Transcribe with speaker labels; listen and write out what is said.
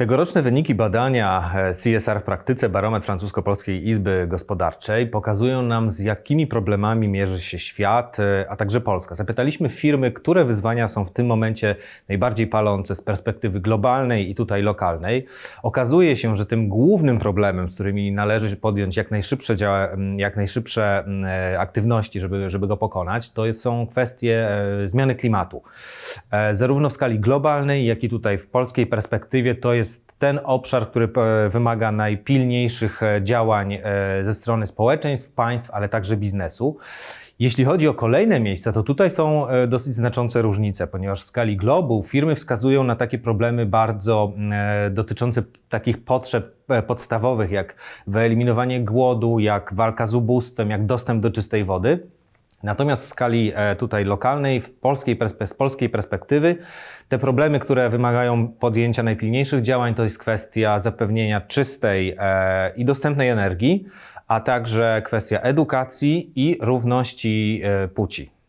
Speaker 1: Tegoroczne wyniki badania e, CSR w praktyce Barometr Francusko-Polskiej Izby Gospodarczej pokazują nam, z jakimi problemami mierzy się świat, e, a także Polska. Zapytaliśmy firmy, które wyzwania są w tym momencie najbardziej palące z perspektywy globalnej i tutaj lokalnej. Okazuje się, że tym głównym problemem, z którymi należy podjąć jak najszybsze, działa, jak najszybsze e, aktywności, żeby, żeby go pokonać, to są kwestie zmiany klimatu. Zarówno w skali globalnej, jak i tutaj w polskiej perspektywie to jest jest ten obszar, który e, wymaga najpilniejszych e, działań e, ze strony społeczeństw, państw, ale także biznesu. Jeśli chodzi o kolejne miejsca, to tutaj są dosyć znaczące różnice, ponieważ w skali globu firmy wskazują na takie problemy bardzo dotyczące takich potrzeb podstawowych, jak wyeliminowanie głodu, jak walka z ubóstwem, jak dostęp do czystej wody. Natomiast w skali e, tutaj lokalnej, w polskiej z polskiej perspektywy, te problemy, które wymagają podjęcia najpilniejszych działań, to jest kwestia zapewnienia czystej e, i dostępnej energii, a także kwestia edukacji i równości e, płci.